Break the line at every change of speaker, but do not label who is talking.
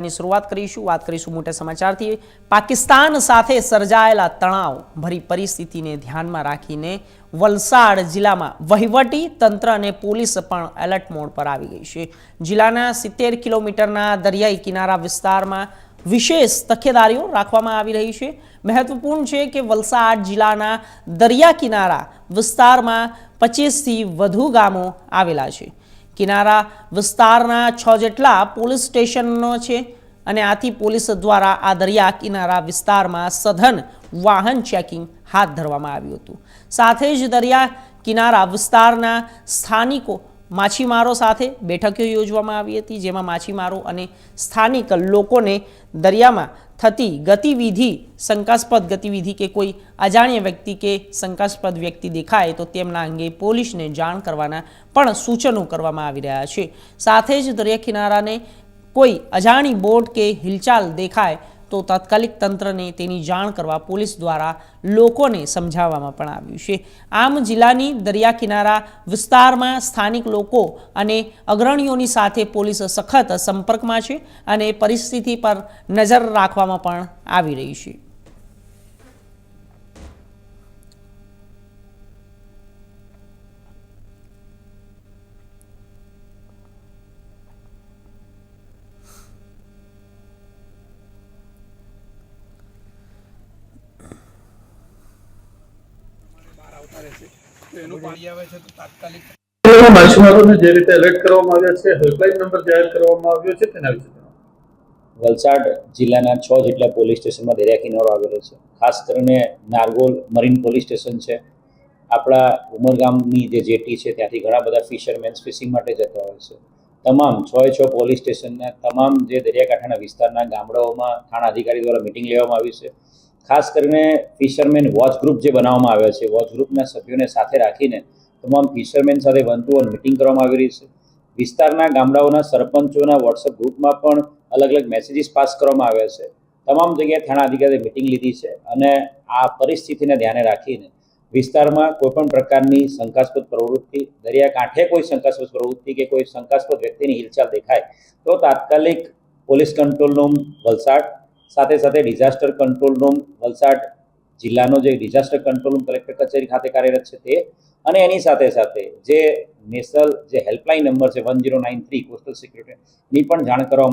ની શરૂઆત કરીશું. વાત કરીશું મોટા સમાચારથી. પાકિસ્તાન સાથે સર્જાયેલા તણાવ ભરી પરિસ્થિતિને ધ્યાનમાં રાખીને વલસાડ જિલ્લામાં વહીવટી તંત્ર અને પોલીસ પણ એલર્ટ મોડ પર આવી ગઈ છે. જિલ્લાના સિત્તેર કિલોમીટરના દરિયાઈ કિનારા વિસ્તારમાં વિશેષ તકેદારીઓ રાખવામાં આવી રહી છે. મહત્વપૂર્ણ છે કે વલસાડ જિલ્લાના દરિયા કિનારા વિસ્તારમાં પચીસથી વધુ ગામો આવેલા છે. કિનારા વિસ્તારના છ જેટલા પોલીસ સ્ટેશનો છે અને આથી પોલીસ દ્વારા આ દરિયા કિનારા વિસ્તારમાં સઘન વાહન ચેકિંગ હાથ ધરવામાં આવ્યું હતું. સાથે જ દરિયા કિનારા વિસ્તારના સ્થાનિકો માછીમારો સાથે બેઠકો યોજવામાં આવી હતી, જેમાં માછીમારો અને સ્થાનિક લોકોને દરિયામાં થતી ગતિવિધિ, શંકાસ્પદ ગતિવિધિ કે કોઈ અજાણ્ય વ્યક્તિ કે શંકાસ્પદ વ્યક્તિ દેખાય તો તેમના અંગે પોલીસને જાણ કરવાના પણ સૂચનો કરવામાં આવી રહ્યા છે. સાથે જ દરિયા કિનારાને કોઈ અજાણી બોટ કે હિલચાલ દેખાય તો તાત્કાલિક તંત્રને તેની જાણ કરવા પોલીસ દ્વારા લોકોને સમજાવવામાં પણ આવ્યું છે. આમ જિલ્લાની દરિયા કિનારા વિસ્તારમાં સ્થાનિક લોકો અને અગ્રણીઓની સાથે પોલીસ સખત સંપર્કમાં છે અને પરિસ્થિતિ પર નજર રાખવામાં પણ આવી રહી છે.
રહેશે તો એનું પાણી આવે છે તો તાત્કાલિક
માછીમારોને જે રીતે એલર્ટ કરવામાં આવ્યા છે હેલ્પલાઇન નંબર જાહેર કરવામાં આવ્યો છે તેના વિશે
વલસાડ જિલ્લાના છ જેટલા પોલીસ સ્ટેશનમાં દરિયા કિનારો આવેલો છે. ખાસ કરીને નારગોલ મરીન પોલીસ સ્ટેશન છે. આપણા ઉમરગામની જે જેટી છે ત્યાંથી ઘણા બધા ફિશરમેન્સ ફિશિંગ માટે જતા હોય છે. તમામ છ એ છ પોલીસ સ્ટેશનના તમામ જે દરિયાકાંઠાના વિસ્તારના ગામડાઓમાં થાણા અધિકારી દ્વારા મિટિંગ લેવામાં આવી છે. ખાસ કરીને ફિશરમેન વોચ ગ્રુપ જે બનાવવામાં આવ્યા છે, વોચ ગ્રુપના સભ્યોને સાથે રાખીને તમામ ફિશરમેન સાથે વન ટુ વન મિટિંગ કરવામાં આવી રહી છે. વિસ્તારના ગામડાઓના સરપંચોના વોટ્સઅપ ગ્રુપમાં પણ અલગ અલગ મેસેજીસ પાસ કરવામાં આવ્યા છે. તમામ જગ્યાએ થાણા અધિકારીએ મિટિંગ લીધી છે અને આ પરિસ્થિતિને ધ્યાને રાખીને વિસ્તારમાં કોઈપણ પ્રકારની શંકાસ્પદ પ્રવૃત્તિ, દરિયાકાંઠે કોઈ શંકાસ્પદ પ્રવૃત્તિ કે કોઈ શંકાસ્પદ વ્યક્તિની હિલચાલ દેખાય તો તાત્કાલિક પોલીસ કંટ્રોલ રૂમ વલસાડ સાથે સાથે ડિઝાસ્ટર કંટ્રોલ રૂમ વલસાડ જિલ્લાનો જે ડિઝાસ્ટર કંટ્રોલ રૂમ કલેક્ટર કચેરી ખાતે કાર્યરત છે તે. અને એની સાથે સાથે જે નેશનલ જે હેલ્પલાઇન નંબર છે one zero nine three coastal સિક્યુરિટીની પણ જાણ કરવામાં